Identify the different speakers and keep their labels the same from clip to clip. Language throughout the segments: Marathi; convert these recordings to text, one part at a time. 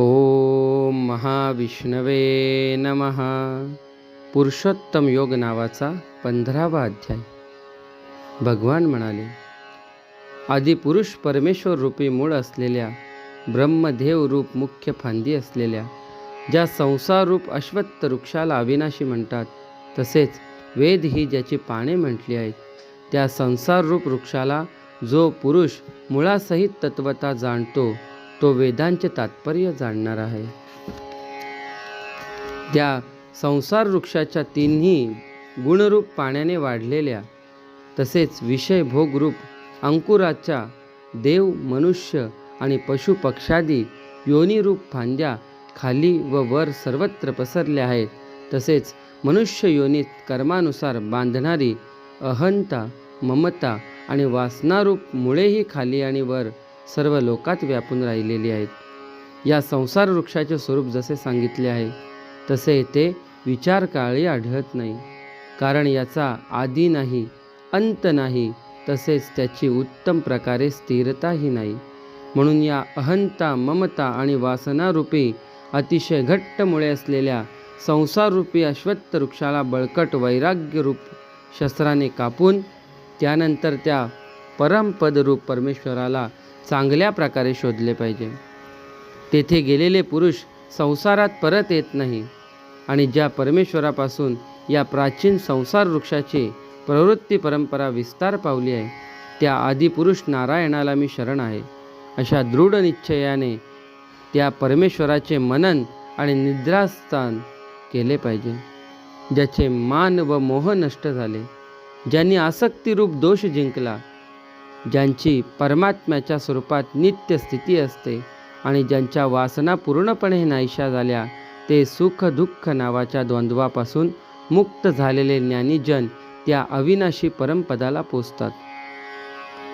Speaker 1: ओम महाविष्णवे नमः. पुरुषोत्तम योग नावाचा पंधरावा अध्याय. भगवान म्हणाले आदिपुरुष परमेश्वर रूपी मूळ असलेल्या ब्रह्मदेव रूप मुख्य फांदी असलेल्या ज्या संसार रूप अश्वत्थ वृक्षाला अविनाशी म्हणतात तसेच वेद ही ज्याची पाने म्हटली आहेत त्या संसार रूप वृक्षाला जो पुरुष मुळासहित तत्वता जाणतो तो वेदांचे तात्पर्य जाणणार आहे. त्या संसार वृक्षाच्या तिन्ही गुणरूप पाण्याने वाढलेल्या तसेच विषय भोगरूप अंकुराच्या देव मनुष्य आणि पशु पक्षादी योनिरूप फांद्या खाली व वर सर्वत्र पसरल्या आहेत. तसेच मनुष्य योनीत कर्मानुसार बांधणारी अहंता ममता आणि वासनारूप मुळेही खाली आणि वर सर्व लोकात व्यापून राहिलेली आहेत. या संसार वृक्षाचे स्वरूप जसे सांगितले आहे तसे ते विचार काळी आढळत नाही. कारण याचा आदी नाही अंत नाही तसेच त्याची उत्तम प्रकारे स्थिरताही नाही. म्हणून या अहंता ममता आणि वासनारूपी अतिशय घट्ट मुळे असलेल्या संसाररूपी अश्वत्थ वृक्षाला बळकट वैराग्यरूप शस्त्राने कापून त्यानंतर त्या परमपदरूप परमेश्वराला चांगल्या प्रकारे शोधले पाहिजे. तेथे गेलेले पुरुष संसारात परत येत नाही आणि ज्या परमेश्वरापासून या प्राचीन संसार वृक्षाची प्रवृत्ती परंपरा विस्तार पावली आहे त्या आदिपुरुष नारायणाला मी शरण आहे. अशा दृढ निश्चयाने त्या परमेश्वराचे मनन आणि निद्रास्थान केले पाहिजे ज्याचे मान व मोह नष्ट झाले. ज्यांनी आसक्तिरूप दोष जिंकला ज्यांची परमात्म्याच्या स्वरूपात नित्य स्थिती असते आणि ज्यांच्या वासना पूर्णपणे नाहीशा झाल्या ते सुख दुःख नावाच्या द्वंद्वापासून मुक्त झालेले ज्ञानीजन त्या अविनाशी परमपदाला पोचतात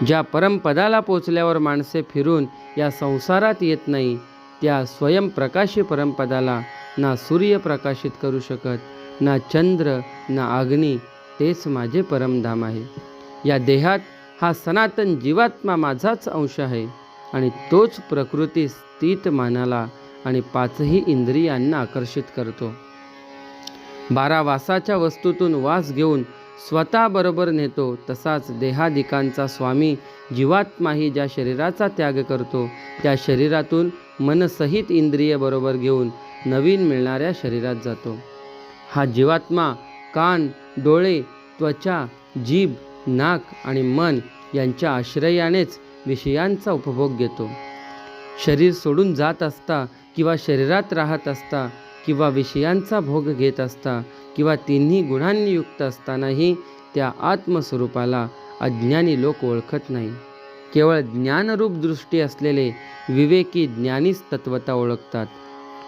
Speaker 1: ज्या परमपदाला पोचल्यावर माणसे फिरून या संसारात येत नाही त्या स्वयंप्रकाशी परमपदाला ना सूर्य प्रकाशित करू शकत ना चंद्र ना अग्नी तेच माझे परमधाम आहे. या देहात हा सनातन जीवात्मा माझाच अंश आहे आणि तोच प्रकृती स्थित मानाला आणि पाचही इंद्रियांना आकर्षित करतो. बारा वासाच्या वस्तूतून वास घेऊन स्वतःबरोबर नेतो तसाच देहादिकांचा स्वामी जीवात्माही ज्या शरीराचा त्याग करतो त्या शरीरातून मनसहित इंद्रिय बरोबर घेऊन नवीन मिळणाऱ्या शरीरात जातो. हा जीवात्मा कान डोळे त्वचा जीभ नाक आणि मन यांच्या आश्रयानेच विषयांचा उपभोग घेतो. शरीर सोडून जात असता किंवा शरीरात राहत असता किंवा विषयांचा भोग घेत असता किंवा तिन्ही गुणांनी युक्त असतानाही त्या आत्मस्वरूपाला अज्ञानी लोक ओळखत नाही. केवळ ज्ञानरूप दृष्टी असलेले विवेकी ज्ञानीच तत्वता ओळखतात.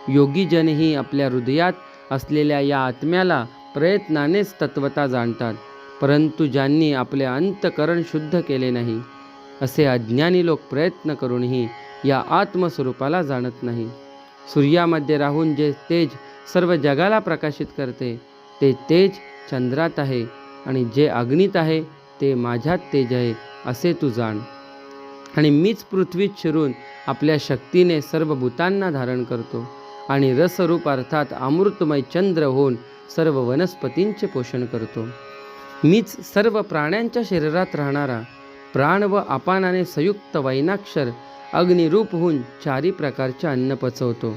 Speaker 1: योगीजनही आपल्या हृदयात असलेल्या या आत्म्याला प्रयत्नानेच तत्वता जाणतात. परंतु ज्यांनी आपले अंतकरण शुद्ध केले नाही असे अज्ञानी लोक प्रयत्न करूनही या आत्मस्वरूपाला जाणत नाही. सूर्यामध्ये राहून जे तेज सर्व जगाला प्रकाशित करते ते तेज चंद्रात आहे आणि जे अग्नीत आहे ते माझ्यात तेज आहे असे तू जाण. आणि मीच पृथ्वीत शिरून आपल्या शक्तीने सर्व भूतांना धारण करतो आणि रसरूप अर्थात अमृतमय चंद्र होऊन सर्व वनस्पतींचे पोषण करतो. मीच सर्व प्राण्यांच्या शरीरात राहणारा प्राण व अपानाने संयुक्त वैनाक्षर अग्निरूप होऊन चारी प्रकारचे अन्न पचवतो.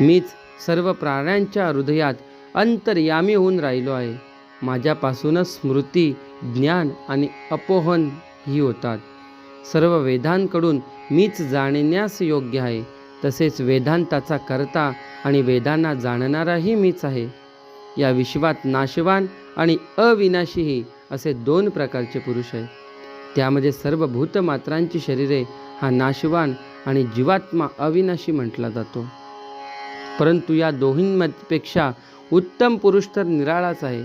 Speaker 1: मीच सर्व प्राण्यांच्या हृदयात अंतर्यामी होऊन राहिलो आहे. माझ्यापासूनच स्मृती ज्ञान आणि अपोहन ही होतात. सर्व वेदांकडून मीच जाणण्यास योग्य आहे. तसेच वेदांताचा करता आणि वेदांना जाणणाराही मीच आहे. या विश्वात नाशवान आणि अविनाशीही असे दोन प्रकारचे पुरुष आहेत. त्यामध्ये सर्व भूतमात्रांची शरीरे हा नाशवान आणि जीवात्मा अविनाशी म्हटला जातो. परंतु या दोन्हींपेक्षा उत्तम पुरुष तर निराळाच आहे.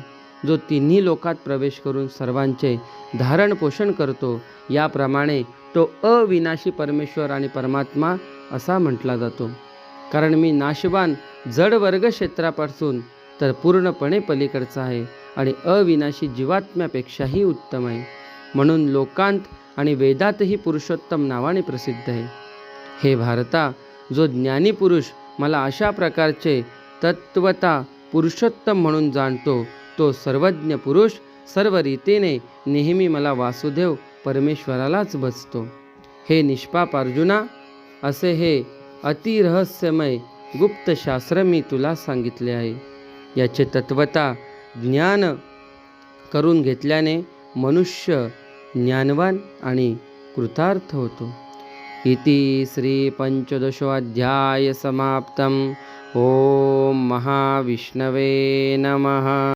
Speaker 1: जो तिन्ही लोकात प्रवेश करून सर्वांचे धारण पोषण करतो याप्रमाणे तो अविनाशी परमेश्वर आणि परमात्मा असा म्हटला जातो. कारण मी नाशवान जड वर्ग क्षेत्रापासून तर पूर्णपणे पलीकडचा आहे. आणि अविनाशी जीवात्म्यापेक्षाही उत्तम आहे. म्हणून लोकांत आणि वेदातही पुरुषोत्तम नावाने प्रसिद्ध आहे. हे भारता जो ज्ञानी पुरुष मला अशा प्रकारचे तत्वता पुरुषोत्तम म्हणून जाणतो तो सर्वज्ञ पुरुष सर्व रीतीने नेहमी मला वासुदेव परमेश्वरालाच बसतो. हे निष्पाप अर्जुना असे हे अतिरहस्यमय गुप्त शास्त्र मी तुला सांगितले आहे. याचे तत्वता ज्ञान करून घेतल्याने मनुष्य ज्ञानवान आणि कृतार्थ होतो. इति श्री समाप्तम्. ॐ महाविष्णवे नमः.